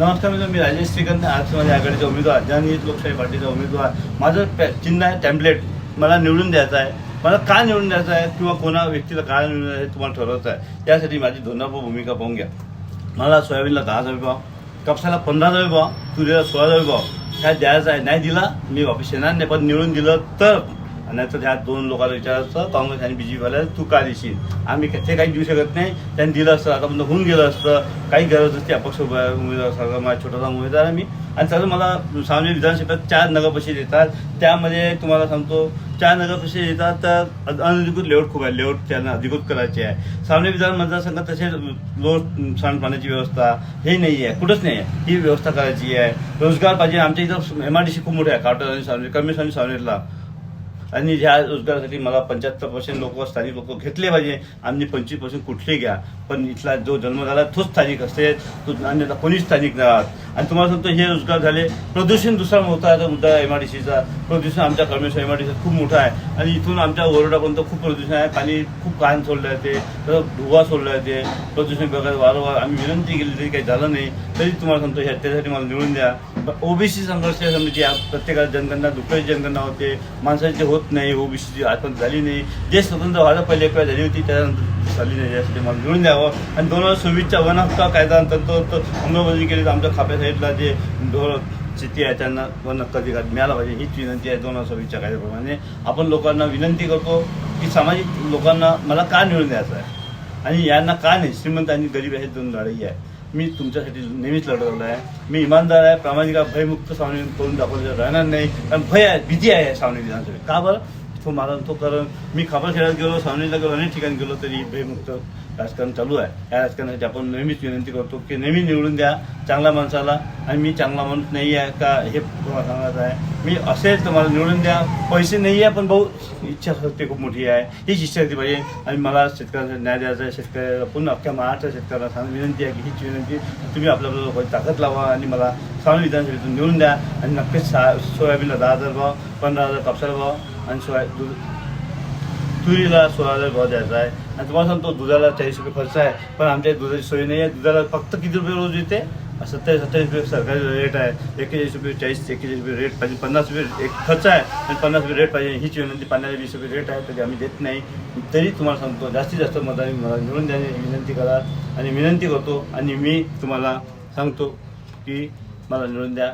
नमस्कार मित्र मी राजेश श्रीकांत आज माझ्या आघाडीचा उमेदवार जनहित लोकशाही पार्टीचा उमेदवार. माझं पॅ- चिन्ह आहे टॅम्पलेट मला निवडून द्यायचं आहे. मला का निवडून द्यायचं आहे किंवा कोणा व्यक्तीला का निवडून द्यायचं आहे तुम्हाला ठरवायचं आहे. त्यासाठी माझी धोरणात्मक भूमिका पाहून घ्या. मला सोयाबीनला दहा हजार भाव कापसाला पंधरा हजार भाव तुरीला सोळा हजार भाव काय द्यायचं आहे नाही दिला मी वापस येणार नाही. पण निवडून दिलं तर आणि तर ह्या दोन लोकांना विचारायचं काँग्रेस आणि बीजेपीवाल्या तू का देशील? आम्ही ते काही देऊ शकत नाही. त्यांनी दिलं असतं आता म्हणजे होऊन गेलं असतं. काही गरज असते अपक्ष उमेदवार सारखा माझा छोटासा उमेदवार आम्ही मी. आणि त्याचं मला सामान्य विधानसभेत चार नगरपरिषद येतात त्यामध्ये तुम्हाला सांगतो चार नगरपरिषद येतात तर अनधिकृत लेआउट खूप आहे. लेआउट त्यांना अधिकृत करायचे आहे. सामने विधान मतदारसंघात तसे लोट सांडपाण्याची व्यवस्था हे नाही आहे कुठंच नाही आहे ही व्यवस्था करायची आहे. रोजगार पाहिजे. आमच्या इथं एम आर डी सी खूप मोठे आहे. कावटर आणि सावनेर कमी सावनेरला आणि ह्या रोजगारासाठी मला पंच्याहत्तर पर्सेंट लोक स्थानिक लोक घेतले पाहिजे. आम्ही पंचवीस पर्सेंट कुठले घ्या. पण इथला जो जन्म झाला तोच स्थानिक असते. तो अन्यथा कोणीच स्थानिक राहत. आणि तुम्हाला सांगतो हे रोजगार झाले. प्रदूषण दुसरा मोठा आहे. मुद्दा एम आय डी सीचा प्रदूषण आमच्या Karmeshwar M R D C खूप मोठा आहे. आणि इथून आमच्या ओरडापर्यंत खूप प्रदूषण आहे. पाणी खूप घाण सोडलं जाते. तर धुवा सोडला जाते. प्रदूषण विभागात वारंवार आम्ही विनंती केली तरी काही झालं नाही. तरी तुम्हाला सांगतो ह्या त्यासाठी मला निवडून द्या. ओबीसी संघर्ष समिती या प्रत्येकाला जनगणना दुपारी जनगणना होते. माणसाचे होत नाही ओबीसीची आजपर्यंत झाली नाही. जे स्वतंत्र व्हायला पहिले एक झाली होती त्यानंतर झाली नाही. यासाठी मला मिळून द्यावं. आणि दोन हजार सव्वीसच्या वन हक्का कायदा तंत्र अंमलबजावणी केली. तर आमच्या खाप्या साईडला जे ढोर शेती आहे त्यांना वन हक्क अधिकार मिळाला पाहिजे. हीच विनंती आहे दोन हजार सव्वीसच्या कायद्याप्रमाणे. आपण लोकांना विनंती करतो की सामाजिक लोकांना मला का निवडून द्यायचं आहे? आणि यांना का नाही? श्रीमंत आणि गरीब हे दोन लढाई आहे मी तुमच्यासाठी नेहमीच लढवलं आहे. मी इमानदार आहे प्रामाणिक भयमुक्त सावनी करून दाखवलं राहणार नाही. कारण भय आहे भीती आहे सावनी विधानसभेत. का बरं? तो मला तो कारण. मी खापर खेळात गेलो सावनीला गेलो अनेक ठिकाणी गेलो तरी बेमुक्त राजकारण चालू आहे. या राजकारणासाठी आपण नेहमीच विनंती करतो की नेहमी निवडून द्या चांगल्या माणसाला. आणि मी चांगला माणूस नाही आहे का हे तुम्हाला सांगायचं आहे. मी असेल तर मला निवडून द्या. पैसे नाही आहे पण भाऊ इच्छाशक्ती खूप मोठी आहे. हीच इच्छाशक्ती पाहिजे. आणि मला शेतकऱ्यांचा न्याय द्यायचा आहे. शेतकऱ्याला पुन्हा अख्ख्या महाराष्ट्र शेतकऱ्याला सांग विनंती आहे की हीच विनंती. तुम्ही आपल्या लोकांची ताकद लावा आणि मला सावली विधानसभेतून निवडून द्या आणि नक्कीच सा सोयाबीनला दहा हजार भाव पंधरा हजार कापसाला भाव आणि सोया दूध तुरीला सोळा हजार भाव द्यायचा आहे आणि तुम्हाला सांगतो दुधाला चाळीस रुपये खर्च आहे पण आमच्या दुधाची सोय नाही आहे दुधाला फक्त किती रुपये रोज येते सत्तावीस सत्तावीस रुपये सरकारी रेट आहे एक्केचाळीस रुपये चाळीस एक्केचाळीस रुपये रेट पाहिजे पन्नास रुपये एक खर्च आहे आणि पन्नास रुपये रेट पाहिजे हीच विनंती पन्नास वीस रुपये रेट आहे तरी आम्ही देत नाही तरी तुम्हाला सांगतो जास्तीत जास्त मताने मला निवडून द्यायची विनंती करा आणि विनंती करतो आणि मी तुम्हाला सांगतो की मला निवडून द्या